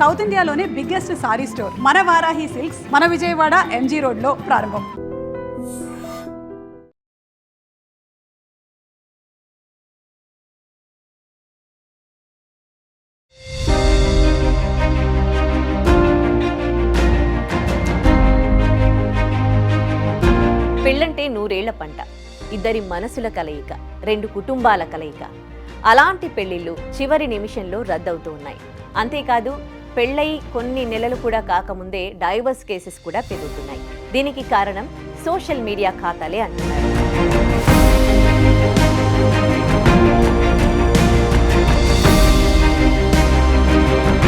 South ఇండియాలోనే biggest sorry store మన Varahi silks మన విజయవాడ ఎంజీ రోడ్లో ప్రారంభం. పెళ్ళంటే నూరేళ్ళ పంట ఇద్దరి మనసుల కలయిక రెండు కుటుంబాల కలయిక. అలాంటి పెళ్ళిళ్ళు చివరి నిమిషంలో రద్దవుతూ ఉన్నాయి. అంతేకాదు పెళ్ళై కొన్ని నెలలు కూడా కాకముందే డైవర్స్ కేసెస్ కూడా పెరుగుతున్నాయి. దీనికి కారణం సోషల్ మీడియా ఖాతాలే అంటున్నారు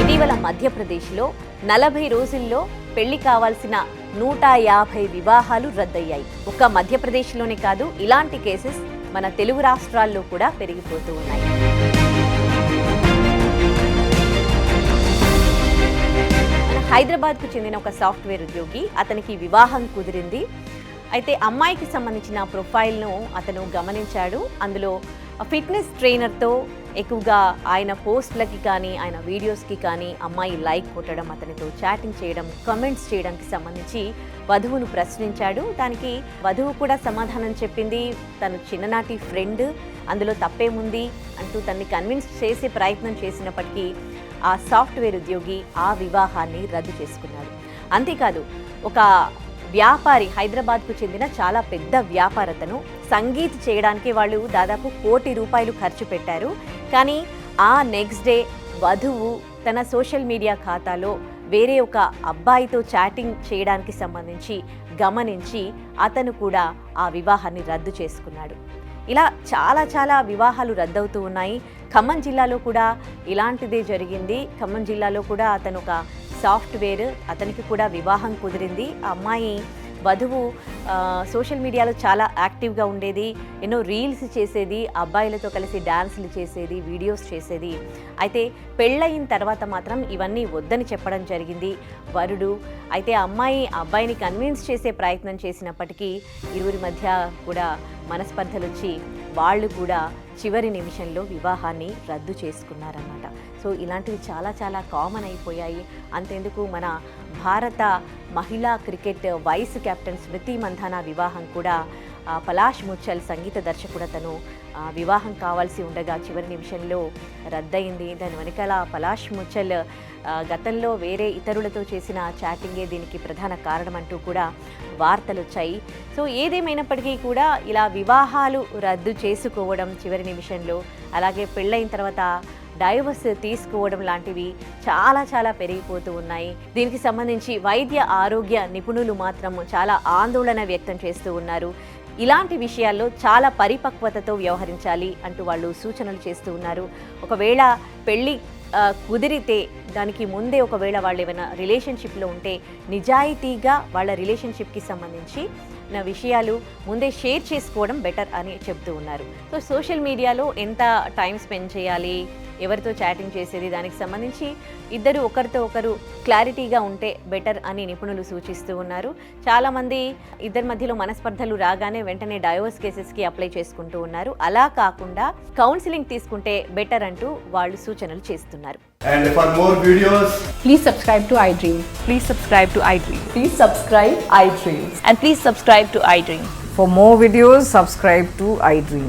ఇటీవల మధ్యప్రదేశ్లో నలభై రోజుల్లో పెళ్ళి కావాల్సిన నూట యాభై వివాహాలు రద్దయ్యాయి. ఒక్క మధ్యప్రదేశ్లోనే కాదు ఇలాంటి కేసెస్ మన తెలుగు రాష్ట్రాల్లో కూడా పెరిగిపోతూ ఉన్నాయి. హైదరాబాద్కు చెందిన ఒక సాఫ్ట్వేర్ ఉద్యోగి అతనికి వివాహం కుదిరింది. అయితే అమ్మాయికి సంబంధించిన ప్రొఫైల్ను అతను గమనించాడు. అందులో ఫిట్నెస్ ట్రైనర్తో ఎక్కువగా ఆయన పోస్ట్లకి కానీ ఆయన వీడియోస్కి కానీ అమ్మాయి లైక్ కొట్టడం అతనితో చాటింగ్ చేయడం కమెంట్స్ చేయడానికి సంబంధించి వధువును ప్రశ్నించాడు. దానికి వధువు కూడా సమాధానం చెప్పింది. తను చిన్ననాటి ఫ్రెండ్ అందులో తప్పేముంది అంటూ తన్ని కన్విన్స్ చేసే ప్రయత్నం చేసినప్పటికీ ఆ సాఫ్ట్వేర్ ఉద్యోగి ఆ వివాహాన్ని రద్దు చేసుకున్నాడు. అంతేకాదు ఒక వ్యాపారి హైదరాబాద్కు చెందిన చాలా పెద్ద వ్యాపారతను సంగీత్ చేయడానికి వాళ్ళు దాదాపు కోటి రూపాయలు ఖర్చు పెట్టారు. కానీ ఆ నెక్స్ట్ డే వధువు తన సోషల్ మీడియా ఖాతాలో వేరే ఒక అబ్బాయితో చాటింగ్ చేయడానికి సంబంధించి గమనించి అతను కూడా ఆ వివాహాన్ని రద్దు చేసుకున్నాడు. ఇలా చాలా చాలా వివాహాలు రద్దవుతూ ఉన్నాయి. ఖమ్మం జిల్లాలో కూడా ఇలాంటిదే జరిగింది. ఖమ్మం జిల్లాలో కూడా అతను ఒక సాఫ్ట్వేర్ అతనికి కూడా వివాహం కుదిరింది. ఆ అమ్మాయి వధువు సోషల్ మీడియాలో చాలా యాక్టివ్గా ఉండేది ఎన్నో రీల్స్ చేసేది అబ్బాయిలతో కలిసి డాన్సులు చేసేది వీడియోస్ చేసేది. అయితే పెళ్ళయిన తర్వాత మాత్రం ఇవన్నీ వద్దని చెప్పడం జరిగింది. వరుడు అయితే అమ్మాయి అబ్బాయిని కన్విన్స్ చేసే ప్రయత్నం చేసినప్పటికీ ఇరువురి మధ్య కూడా మనస్పర్ధలు వచ్చి వాళ్ళు కూడా చివరి నిమిషంలో వివాహాన్ని రద్దు చేసుకున్నారన్నమాట. సో ఇలాంటివి చాలా చాలా కామన్ అయిపోయాయి. అంతెందుకు మన భారత మహిళా cricket vice captain Smriti Mandhana వివాహం కూడా పలాష్ ముచ్చల్ సంగీత దర్శకుడు వివాహం కావాల్సి ఉండగా చివరి నిమిషంలో రద్దయింది. దాని వెనకాల పలాష్ ముచ్చల్ గతంలో వేరే ఇతరులతో చేసిన చాటింగే దీనికి ప్రధాన కారణం అంటూ కూడా వార్తలు వచ్చాయి సో ఏదేమైనప్పటికీ కూడా ఇలా వివాహాలు రద్దు చేసుకోవడం చివరి నిమిషంలో అలాగే పెళ్ళైన తర్వాత డైవర్స్ తీసుకోవడం లాంటివి చాలా చాలా పెరిగిపోతూ ఉన్నాయి. దీనికి సంబంధించి వైద్య ఆరోగ్య నిపుణులు మాత్రం చాలా ఆందోళన వ్యక్తం చేస్తూ ఉన్నారు. ఇలాంటి విషయాల్లో చాలా పరిపక్వతతో వ్యవహరించాలి అంటూ వాళ్ళు సూచనలు చేస్తూ ఉన్నారు. ఒకవేళ పెళ్ళి కుదిరితే దానికి ముందే ఒకవేళ వాళ్ళు ఏమైనా రిలేషన్షిప్లో ఉంటే నిజాయితీగా వాళ్ళ రిలేషన్షిప్కి సంబంధించి నా విషయాలు ముందే షేర్ చేసుకోవడం బెటర్ అని చెప్తూ ఉన్నారు. సో సోషల్ మీడియాలో ఎంత టైం స్పెండ్ చేయాలి? ఎవరితో చాటింగ్ చేసేది దానికి సంబంధించి ఇద్దరు ఒకరితో ఒకరు క్లారిటీగా ఉంటే బెటర్ అని నిపుణులు సూచిస్తూ ఉన్నారు చాలామంది ఇద్దరి మధ్యలో మనస్పర్ధలు రాగానే వెంటనే డైవర్స్ కేసెస్కి అప్లై చేసుకుంటూ ఉన్నారు అలా కాకుండా కౌన్సిలింగ్ తీసుకుంటే బెటర్ అంటూ వాళ్ళు సూచనలు చేస్తున్నారు And for more videos, Please subscribe to iDream. Please subscribe to iDream. Please subscribe iDream. And please subscribe to iDream. For more videos, subscribe to iDream.